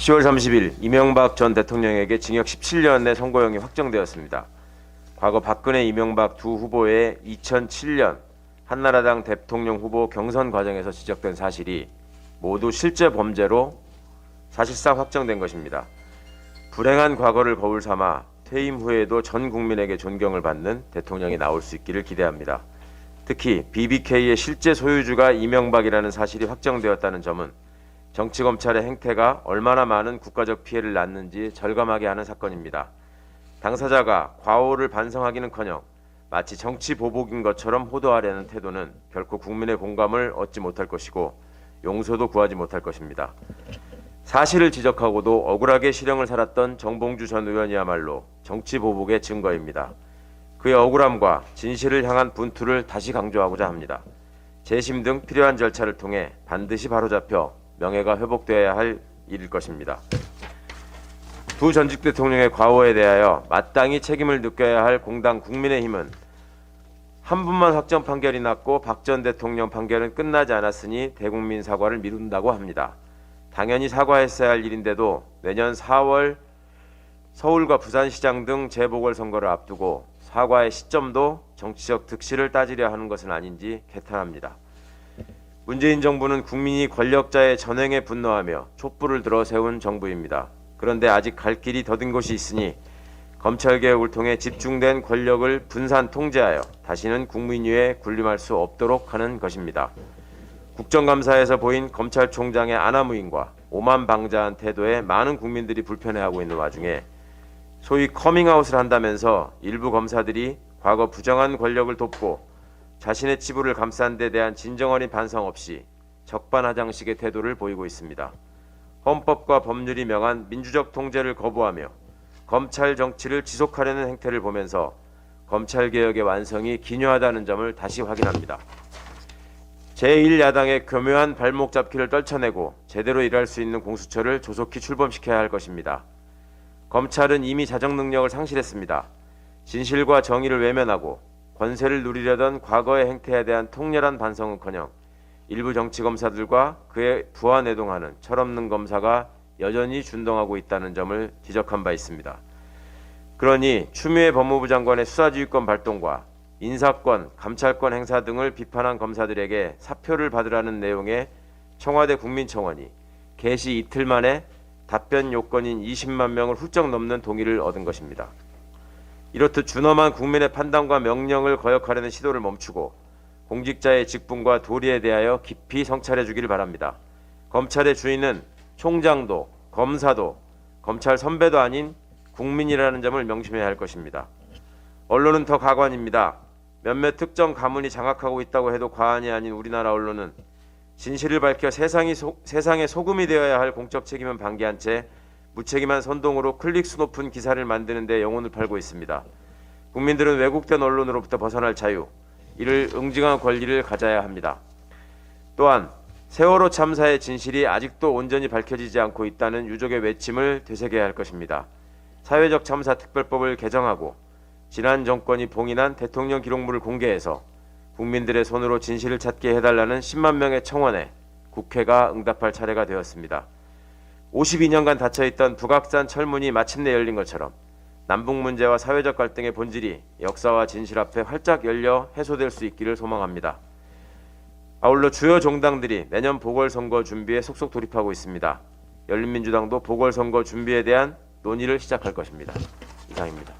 10월 30일 이명박 전 대통령에게 징역 17년의 선고형이 확정되었습니다. 과거 박근혜 이명박 두 후보의 2007년 한나라당 대통령 후보 경선 과정에서 지적된 사실이 모두 실제 범죄로 사실상 확정된 것입니다. 불행한 과거를 거울 삼아 퇴임 후에도 전 국민에게 존경을 받는 대통령이 나올 수 있기를 기대합니다. 특히 BBK의 실제 소유주가 이명박이라는 사실이 확정되었다는 점은 정치 검찰의 행태가 얼마나 많은 국가적 피해를 낳는지 절감하게 하는 사건입니다. 당사자가 과오를 반성하기는커녕 마치 정치 보복인 것처럼 호도하려는 태도는 결코 국민의 공감을 얻지 못할 것이고 용서도 구하지 못할 것입니다. 사실을 지적하고도 억울하게 실형을 살았던 정봉주 전 의원이야말로 정치 보복의 증거입니다. 그의 억울함과 진실을 향한 분투를 다시 강조하고자 합니다. 재심 등 필요한 절차를 통해 반드시 바로잡혀 명예가 회복되어야 할 일일 것입니다. 두 전직 대통령의 과오에 대하여 마땅히 책임을 느껴야 할 공당 국민의힘은 한 분만 확정 판결이 났고 박 전 대통령 판결은 끝나지 않았으니 대국민 사과를 미룬다고 합니다. 당연히 사과했어야 할 일인데도 내년 4월 서울과 부산시장 등 재보궐선거를 앞두고 사과의 시점도 정치적 득실을 따지려 하는 것은 아닌지 개탄합니다. 문재인 정부는 국민이 권력자의 전횡에 분노하며 촛불을 들어 세운 정부입니다. 그런데 아직 갈 길이 더딘 곳이 있으니 검찰 개혁을 통해 집중된 권력을 분산 통제하여 다시는 국민 위에 군림할 수 없도록 하는 것입니다. 국정감사에서 보인 검찰총장의 아나무인과 오만방자한 태도에 많은 국민들이 불편해하고 있는 와중에 소위 커밍아웃을 한다면서 일부 검사들이 과거 부정한 권력을 돕고 자신의 치부를 감싼 데 대한 진정어린 반성 없이 적반하장식의 태도를 보이고 있습니다. 헌법과 법률이 명한 민주적 통제를 거부하며 검찰 정치를 지속하려는 행태를 보면서 검찰 개혁의 완성이 기묘하다는 점을 다시 확인합니다. 제1야당의 교묘한 발목 잡기를 떨쳐내고 제대로 일할 수 있는 공수처를 조속히 출범시켜야 할 것입니다. 검찰은 이미 자정 능력을 상실했습니다. 진실과 정의를 외면하고 권세를 누리려던 과거의 행태에 대한 통렬한 반성은커녕 일부 정치 검사들과 그에 부하 내동하는 철없는 검사가 여전히 준동하고 있다는 점을 지적한 바 있습니다. 그러니 추미애 법무부 장관의 수사지휘권 발동과 인사권, 감찰권 행사 등을 비판한 검사들에게 사표를 받으라는 내용의 청와대 국민청원이 개시 이틀 만에 답변 요건인 20만 명을 훌쩍 넘는 동의를 얻은 것입니다. 이렇듯 준엄한 국민의 판단과 명령을 거역하려는 시도를 멈추고 공직자의 직분과 도리에 대하여 깊이 성찰해 주기를 바랍니다. 검찰의 주인은 총장도 검사도 검찰 선배도 아닌 국민이라는 점을 명심해야 할 것입니다. 언론은 더 가관입니다. 몇몇 특정 가문이 장악하고 있다고 해도 과언이 아닌 우리나라 언론은 진실을 밝혀 세상이 소, 세상의 소금이 되어야 할 공적 책임은 방기한 채 무책임한 선동으로 클릭수 높은 기사를 만드는 데 영혼을 팔고 있습니다. 국민들은 왜곡된 언론으로부터 벗어날 자유, 이를 응징한 권리를 가져야 합니다. 또한 세월호 참사의 진실이 아직도 온전히 밝혀지지 않고 있다는 유족의 외침을 되새겨야 할 것입니다. 사회적 참사 특별법을 개정하고 지난 정권이 봉인한 대통령 기록물을 공개해서 국민들의 손으로 진실을 찾게 해달라는 10만 명의 청원에 국회가 응답할 차례가 되었습니다. 52년간 닫혀있던 북악산 철문이 마침내 열린 것처럼 남북 문제와 사회적 갈등의 본질이 역사와 진실 앞에 활짝 열려 해소될 수 있기를 소망합니다. 아울러 주요 정당들이 내년 보궐선거 준비에 속속 돌입하고 있습니다. 열린민주당도 보궐선거 준비에 대한 논의를 시작할 것입니다. 이상입니다.